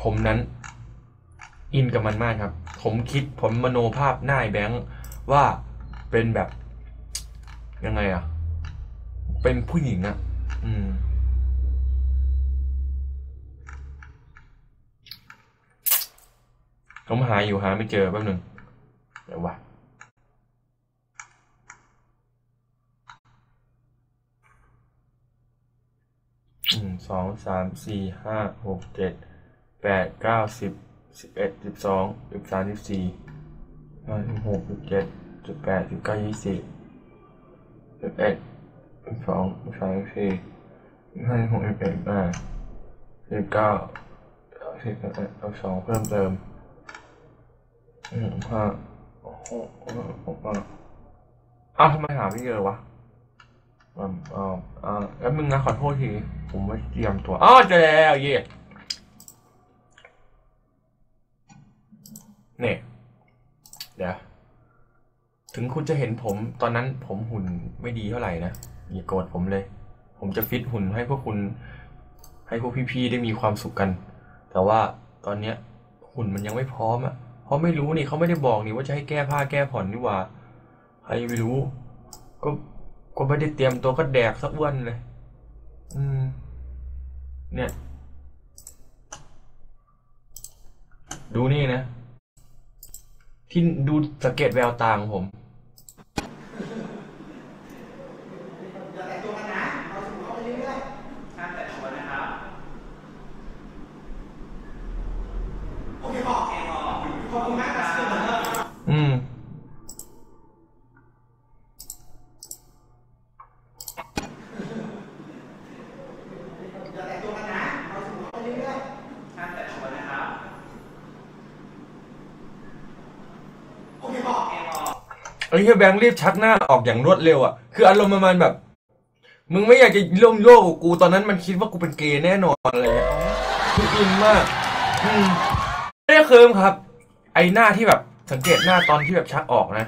ผมนั้น อินกับมันมากครับ ผมคิดผมมโนภาพหน้าไอ้แบงค์ว่าเป็นแบบ ยังไงอะเป็นผู้หญิงอะอืม ผมหาอยู่หาไม่เจอแป๊บหนึ่งเดี๋ยววะหนึ่งสองสามสี่ห้าหกเจ็ด แปดเก้าสิบสิบเอ็ดสิบสองสิบสามสิบสี่สิบหกสิบเจ็ดสิบแปดสิบเก้ายี่สิบสิบเอ็ดสิบสองสิบสามสิบสี่สิบห้าสิบหกสิบเจ็ดสิบแปดสิบเก้าสิบเอ็ดสิบสองเพิ่มเติมหนึ่งห้าหกหกอ้าวทำไมหาไม่เจอวะอ่าอ่าอ่าแล้วมึงนะขอโทษที ผมไม่เตรียมตัว อ้าวเจอแล้วเย่ เนี่ยเดี๋ยวถึงคุณจะเห็นผมตอนนั้นผมหุ่นไม่ดีเท่าไหร่นะอย่าโกรธผมเลย ผมจะฟิตหุ่นให้พวกคุณ ให้พวกพี่ๆได้มีความสุขกัน แต่ว่าตอนเนี้ยหุ่นมันยังไม่พร้อมอะเพราะไม่รู้นี่เขาไม่ได้บอกนี่ว่าจะให้แก้ผ้าแก้ผ่อนนี่หว่าใครไม่รู้ ก็ก็ไม่ได้เตรียมตัวก็แดกสักวันเลย อืม เนี่ย ดูนี่นะ ที่ดูสังเกตแววตาของผมอย่าแต่งตัวกันนะเอาสมุดเข้าไปเรื่อยห้ามแต่งตัวนะครับๆโอเคพอแกงออกขอบคุณมากครับอืมอย่าแต่งตัวกันนะเอาสมุดเข้าไปเรื่อยห้ามแต่งตัวนะครับ ๆโอเคพอ แกงออก ไอ้ เหี้ยแบงค์รีบชักหน้าออกอย่างรวดเร็วอะคืออารมณ์ประมาณแบบ มึงไม่อยากจะร่วมโลกกับกูตอนนั้นมันคิดว่ากูเป็นเกย์แน่นอนอะไรเงี้ยคืออินมากอืมไม่ได้เคิมครับ ไอ้หน้าที่แบบสังเกตหน้าตอนที่แบบชักออกนะ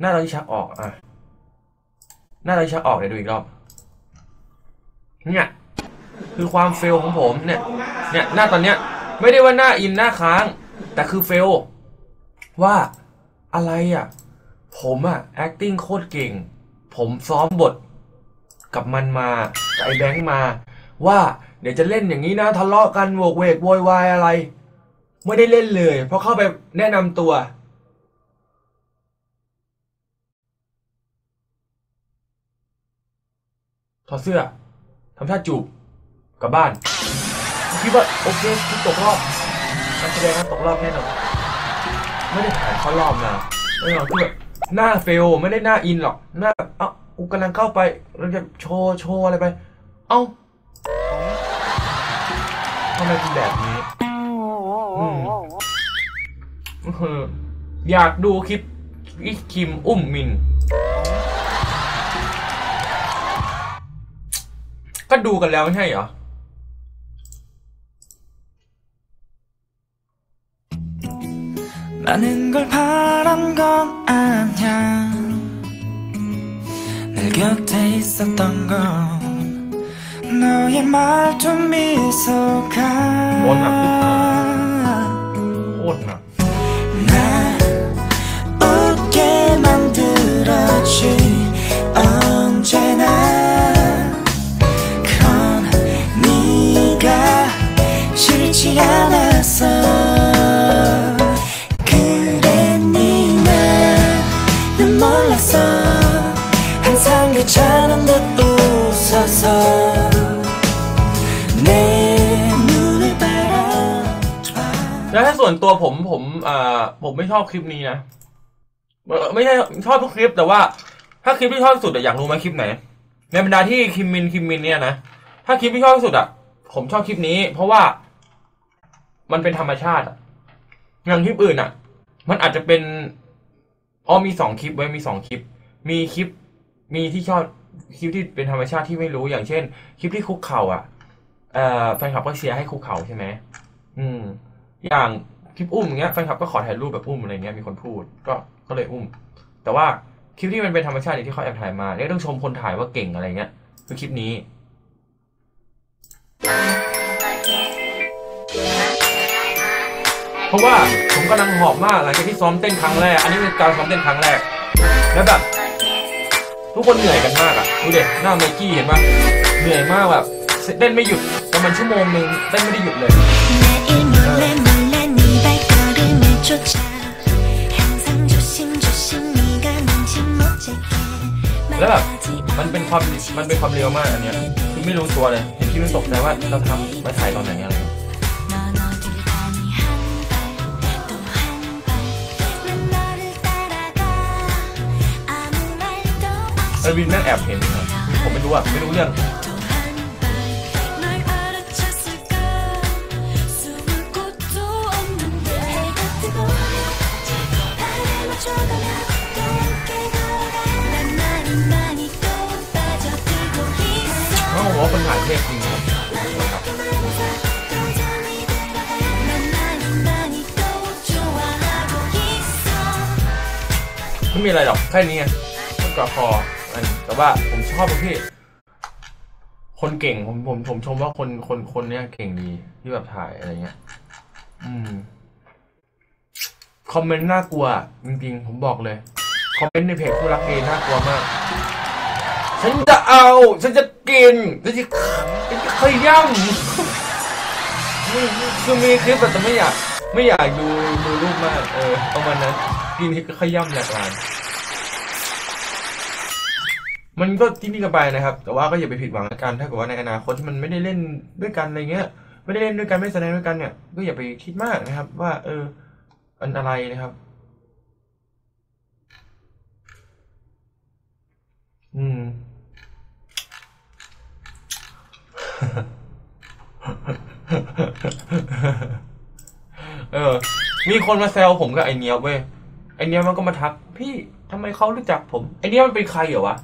หน้าตอนที่ชักออกอะหน้าตอนที่ชักออกเดี๋ยวดูอีกรอบเนี่ยคือความเฟลของผมเนี่ย เนี่ยหน้าตอนเนี้ย ไม่ได้ว่าหน้าอินหน้าค้าง แต่คือเฟลว่าอะไรอะ ผมอะ acting โคตรเก่ง ผมซ้อมบทกับมันมาไอแบงค์มา ว่าเดี๋ยวจะเล่นอย่างนี้นะทะเลาะกันโวกเวกโวยวายอะไร ไม่ได้เล่นเลย เพราะเข้าไปแนะนำตัว ถอดเสื้อทำท่าจูบกลับบ้าน คิดว่าโอเคคือตกรอบการแสดงนั้นตกรอบแน่นอนไม่ได้ถ่ายเข้ารอบนะไม่หรอกคือ หน้าเฟลไม่ได้หน้าอินหรอก หน้าเอ้ากูกำลังเข้าไปเราจะโชว์โชว์อะไรไป เอ้าทำไมเป็นแบบนี้อืออยากดูคลิปอีคิมอุ้มมิน ก็ดูกันแล้วไม่ใช่เหรอ 많은 걸 바란 건 아냐 늘 곁에 있었던 건 너의 말투 미소가 워낙 좋다. 워낙. แล้วถ้าส่วนตัวผมผมอ่าผมไม่ชอบคลิปนี้นะไม่ใช่ชอบทุกคลิปแต่ว่า ถ้าคลิปที่ชอบที่สุดอะอยากรู้ไหมคลิปไหน ในบรรดาที่คิมมินคิมมินเนี่ยนะถ้าคลิปที่ชอบที่สุดอะผมชอบคลิปนี้ เพราะว่ามันเป็นธรรมชาติอะอย่างคลิปอื่นอะมันอาจจะเป็นอ๋อมีสองคลิปไว้มีสองคลิป มีคลิป มีที่ชอบคลิปที่เป็นธรรมชาติที่ไม่รู้อย่างเช่น คลิปที่คุกเข่าอะแฟนคลับก็เชียร์ให้คุกเข่าใช่ไหมอืม อย่างคลิปอุ้มอย่างเงี้ยแฟนคลับก็ขอถ่ายรูปแบบอุ้มอะไรเงี้ยมีคนพูดก็ก็เลยอุ้ม แต่ว่าคลิปที่มันเป็นธรรมชาติที่เขาแอบถ่ายมาเนี่ยต้องชมคนถ่ายว่าเก่งอะไรเงี้ยคือคลิปนี้เพราะว่าผมกำลังหอบมากหลังจากที่ซ้อมเต้นครั้งแรก อันนี้เป็นการซ้อมเต้นครั้งแรก แล้วแบบทุกคนเหนื่อยกันมากอะดูเด็กหน้าไมกี้เห็นปะเหนื่อยมากแบบเต้นไม่หยุดประมาณชั่วโมงนึงเต้นไม่ได้หยุดเลย แล้วแบบมันเป็นความมันเป็นความเร็วมากอันเนี้ยคือไม่รู้ตัวเลยเห็นพี่มันตกใจว่าเราทำมาถ่ายตอนไหนอะไรเออวินแม่งแอบเห็นผมไม่รู้อะไม่รู้เรื่อง เอ้ว่าปัญหาเทพจริงครับไม่มีอะไรหรอกแค่นี้ไงนกระคอแต่ว่าผมชอบตรงที่คนเก่งผมผมผมชมว่าคนคนคนเนี้ยเก่งดีที่แบบถ่ายอะไรเงี้ย อืม คอมเมนต์น่ากลัว จริงๆ ผมบอกเลย คอมเมนต์ในเพจผู้รักเกย์น่ากลัวมาก ฉันจะเอา ฉันจะกินฉันจะฉันจะขย้ำคือมีคลิปแต่ไม่อยาก ไม่อยากดูดูรูปมาก เออประมาณนั้นกินที่ขย้ำแหลกลานมันก็ที่นี่กันไปนะครับ แต่ว่าก็อย่าไปผิดหวังละกันถ้าเกิดว่าในอนาคตที่มันไม่ได้เล่นด้วยกันอะไรเงี้ย ไม่ได้เล่นด้วยกันไม่แสดงด้วยกันเนี่ย ก็อย่าไปคิดมากนะครับ ว่าเออ อันอะไรนะครับ อืม เออ มีคนมาแซวผมกับไอเนี้ยบเว้ย ไอเนี้ยบมันก็มาทัก พี่ทำไมเขารู้จักผม ไอเนี้ยบมันเป็นใครเหรอวะ